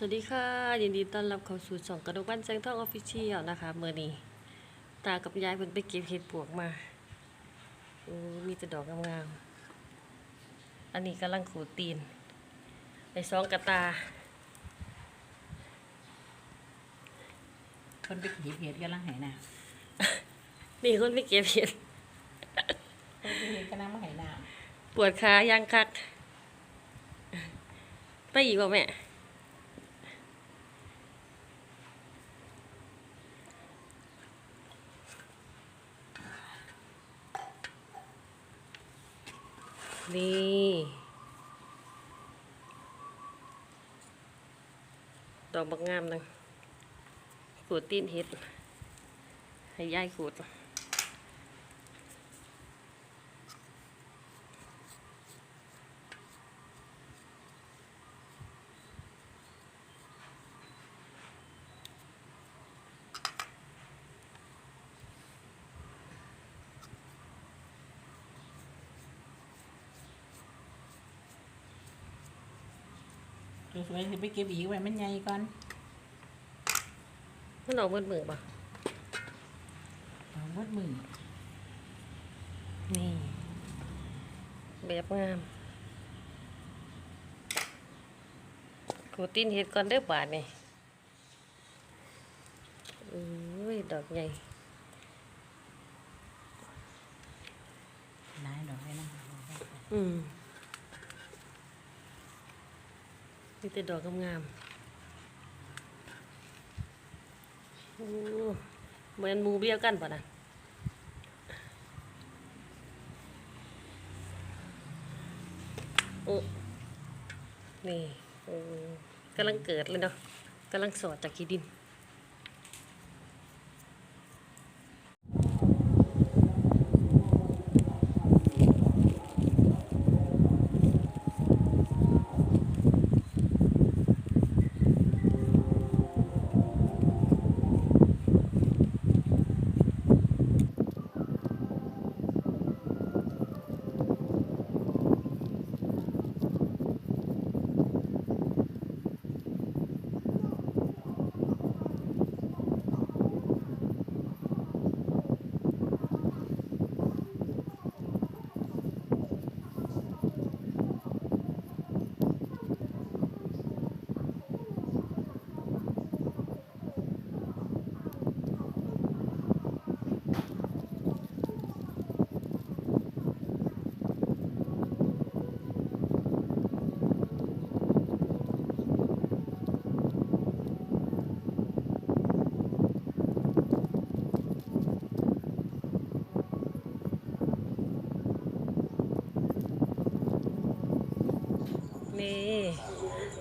สวัสดีค่ะ ยินดีต้อนรับเข้าสู่ช่องกระดูกบ้านแสงทองออฟฟิเชียลนะคะเมื่อนี้ ตากับยายเพิ่นไปเก็บเห็ดปวกมาโอ้มีแต่ดอกงามๆอันนี้กำลังขูดตีนไอ้สองกระตาคนไปขีดเห็ดกำลังไหหนานี่คนไปเก็บเห็ดคนไปเห็ดกำลังมาไหหนาปวดขายังคัก ไปอีกบ่แม่ นี่ ดอกบักงามนึงขูดตีนเห็ด ให้ยายขูด สวยสิไปเก็บอีกไว้มันใหญ่ก่อนมันออกมืดมือป่ะเอาวัดมือนี่แบบงามกูตีนเห็ดก่อนเด้อบาทนี่อุ้ยดอกใหญ่หลายดอกเลยนะ อืม มีแต่ดอกงามๆโอ้เหมือนมูเบี้ยวกันป่ะนะโอ้นี่โอ้กำลังเกิดเลยเนาะกำลังสอดจากขี้ดิน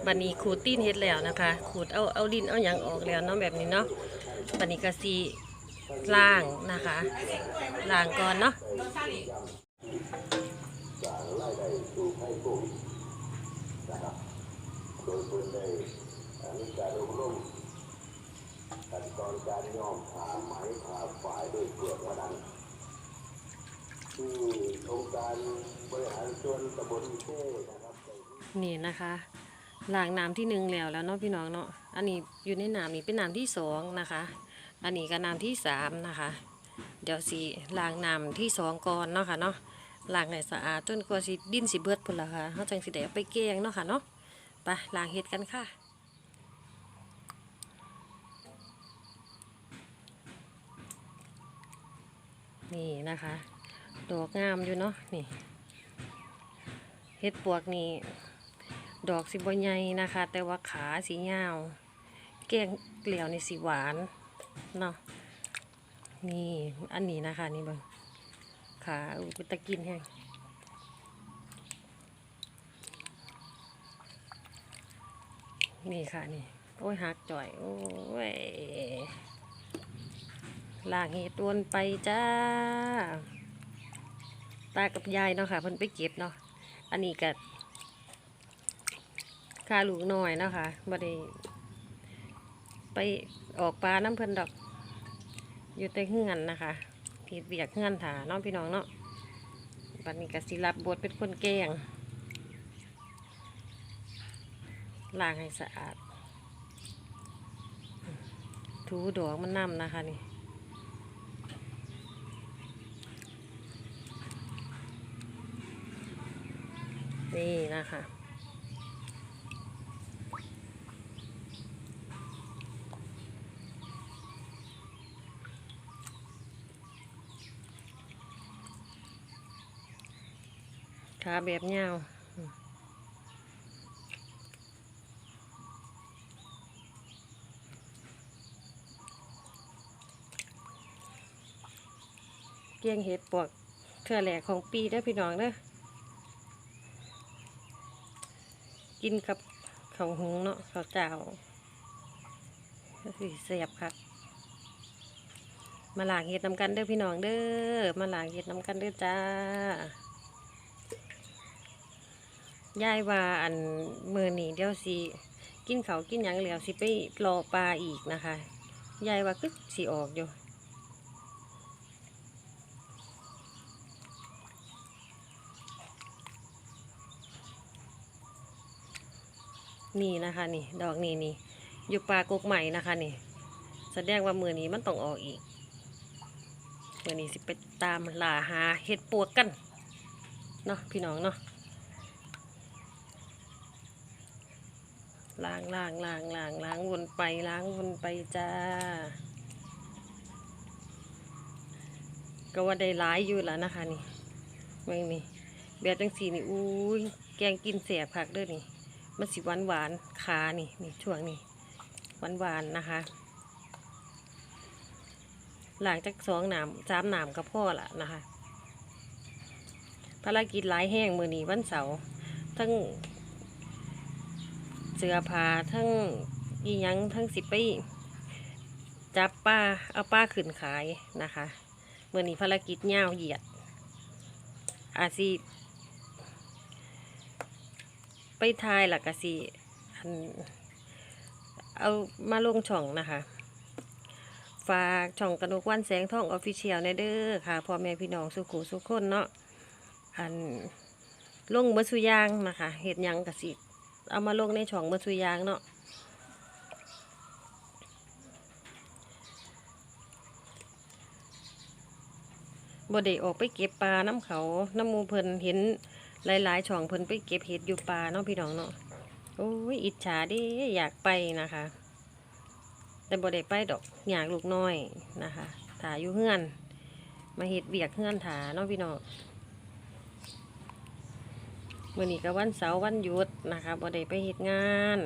บันนี้ขูดตีนเฮ็ดแล้วนะคะ ขูดเอาเอาดินเอาหยังออกแล้วเนาะแบบนี้เนาะบันนี้ก็สีล่างนะคะล่างก่อนเนาะนี่นะคะ ล้างน้ำที่หนึ่งแล้วแล้วเนาะพี่น้องเนาะ อันนี้อยู่ในน้ำนี่เป็นน้ำที่สองนะคะ อันนี้ก็น้ำที่สามนะคะ เดี๋ยวสิล้างน้ำที่สองก่อนเนาะค่ะเนาะล้างให้สะอาดจนกว่าสิดินสิเบิดพุ่นละค่ะเขาจังสิได้เอาไปแกงเนาะค่ะเนาะ ไปล้างเห็ดกันค่ะนี่นะคะดอกงามอยู่เนาะนี่เห็ดปวกนี่ ดอกสิบใหญ่นะคะ แต่ว่าขาสียาว แกงเหลียวนี่สีหวานเนาะนี่อันนี้นะคะนี่เบิ่งขาอุตะกินแห้งนี่ค่ะนี่โอ้ยหักจ่อยโอ้ยลางเห็ดวนไปจ้า ตากับยายเนาะค่ะเพิ่นไปเก็บเนาะอันนี้ก็ ค่าลูกน้อยนะคะบ่ได้ไปออกปลาน้ำเพลินดอก อยู่แต่เฮือนนะคะผิดเบียกเฮือนถาน้องพี่น้องเนาะบัดนี้ก็สิรับบทเป็นคนแกงล้างให้สะอาด ถูดอกมันน้ำนะคะนี่นี่นะคะ ขาแบบยาวเกียงเห็ดปวกเทื่อแหลกของปีเด้อพี่น้องเด้อกินกับข้าวหุงเนาะข้าวเจ้าก็สิเสียบครับมาหลางเห็ดนำกันเด้อพี่น้องเด้อมาหลางเห็ดนำกันเด้อจ้า ยายว่าอันมือนี่เดี๋ยวสิกินเขากินหยังแล้วสิไปรอปลาอีกนะคะยายว่าก็สิออกอยู่นี่นะคะนี่ดอกนี่นี่อยู่ปลากกใหม่นะคะนี่แสดงว่ามือนี้มันต้องออกอีกมือนี้สิไปตามล่าหาเห็ดปวกกันเนาะพี่น้องเนาะ ล้างล้างล้างล้างล้างวนไปล้างวนไปจ้า ก็ว่าได้หลายอยู่แล้วนะคะนี่เมื่นี่แบบจังสีนี่อุ้ยแกงกินเสียผักด้วยนี่มันสิหวานหวานขานี่นี่ช่วงนี้หวานหวานนะคะหลังจากสองหนามสามหนามกับพ่อละนะคะภารกิจหลายแห้งมือนี้วันเสาร์ทั้ง เสื้อผ้าทั้งยีหยังทั้งสิไปจับป้าเอาป้าขึ้นขายนะคะเมื่อนี้ภารกิจยาเหยียด อาซีไปทายหลักกสิอันเอามาลงช่องนะคะ ฝากช่องกระนกวันแสงทองออฟฟิเชียลในเด้อค่ะพ่อแม่พี่น้องสุขุสุขคนเนาะอันลงเมื่อสุยางนะคะเห็ดยังกสิ เอามาลงในช่องเบอร์สุยางเนาะบ่ได้ออกไปเก็บปลาน้ำเขา น้ำมูเพิ่นเห็นหลายๆช่องเพิ่นไปเก็บเห็ดอยู่ปลาเนาะพี่น้องเนาะ โอ้ยอิจฉาดิอยากไปนะคะ แต่บ่ได้ไปดอกอยากลูกน้อยนะคะถาอยู่เฮือน มาเห็ดเบียกเฮือนถาเนาะพี่น้อง มื่อนี้ก็วันเสาร์วันหยุดนะคะบ่ได้ไปเฮ็ดงาน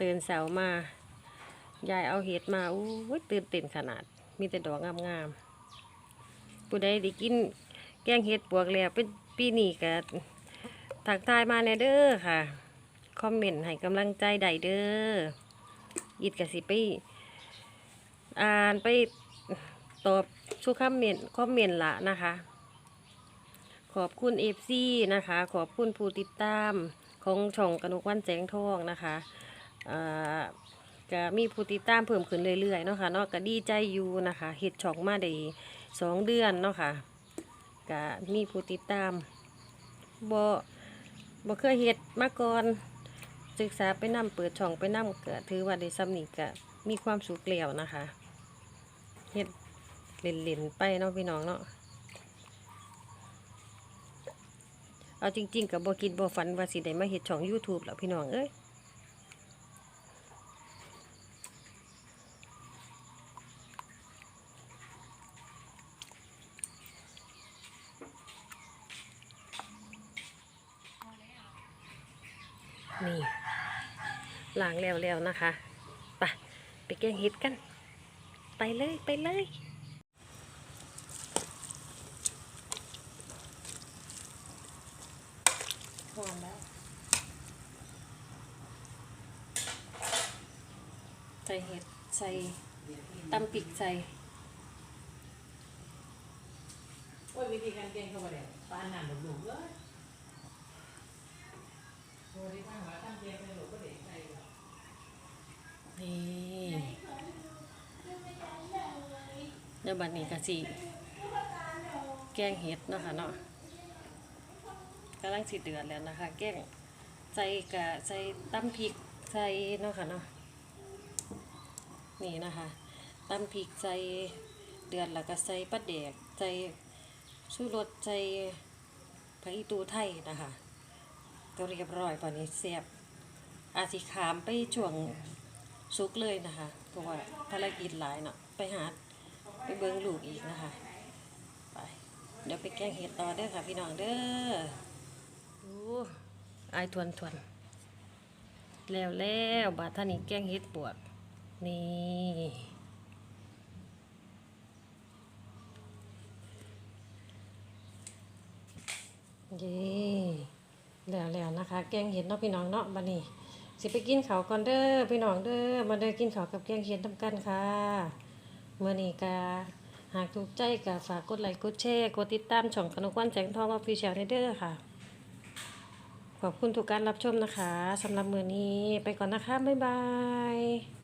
ตื่นเสาร์มายายเอาเห็ดมาอู้ยตื่นเต้นขนาด มีแต่ดอกงามๆผู้ใดได้กินแกงเห็ดปวกแล้วเป็นปีนี้ก็ทักทายมาแนเด้อค่ะ คอมเมนต์ให้กำลังใจได้เด้อยิดกับสิไปอ่านไปตอบสุคอมเมนต์คอมเมนต์ละนะคะ ขอบคุณเอฟซีนะคะ ขอบคุณผู้ติดตามของช่องกนกวันแสงทองนะคะอ่าก็มีผู้ติดตามเพิ่มขึ้นเรื่อยๆเนาะค่ะเนาะก็ดีใจอยู่นะคะเฮ็ดช่องมาได้สองเดือนเนาะค่ะก็มีผู้ติดตามบ่บ่เคยเฮ็ดมาก่อนศึกษาไปนํเปิดช่องไปนํก็ถือว่าได้ซ้ำนี้ก็มีความสุขแล้วนะคะเฮ็ดเล่นๆไปเนาะพี่น้องเนาะ เอาจริง ๆ กับบ่คิดบ่ฝันว่าสิได้มาเฮ็ดช่อง YouTube แล้วพี่น้องเอ้ยนี่ล้างแล้วแล้วนะคะ ไป ไปแกงเห็ดกัน ไปเลย ไปเลย หอมแล้ว ใส่เห็ดใส่ตำปิกใส่โอ้ยวิธีการเกงเขาบ่ได้ปานน้ำหลุมๆเลยโอ้ยตั้งว่าตั้งเกงเป็นหลุมก็เด็กใจหรอกนี่เดี๋ยวบัดนี้ก็สิแกงเห็ดเนาะค่ะเนาะกำลังสิเดือดแล้วนะคะ แกงใส่กะใส่ตำพริกใส่เนาะค่ะเนาะ นี่นะคะตำพริกใส่เดือดแล้วก็ใส่ปลาแดกใส่ชูรสใส่ผักอีตูไทยนะคะก็เรียบร้อยตอนนี้เสียบอาจสิขามไปช่วงซุกเลยนะคะเพราะว่าภารกิจหลายเนาะไปหาไปเบิ้งลูกอีกนะคะไปเดี๋ยวไปแกงเห็ดต่อเด้อค่ะพี่น้องเด้อดูอายทวนทวนแล้วแล้วบาดท่านี้แกงเห็ดปวก นี่เย่แล้วแล้วนะคะ แกงเห็ดเนาะพี่น้องเนาะบัดนี้ สิไปกินเขาก่อนเด้อพี่น้องเด้อมาเด้อกินเขากับแกงเห็ดทำกันค่ะเมื่อนี้กาหากถูกใจก็ฝากกดไลค์กดแชร์กดติดตามช่องกนกวันแสงทองออฟฟิเชียลเด้อค่ะ ขอบคุณทุกการรับชมนะคะสำหรับมือนี้ไปก่อนนะคะ บ๊ายบาย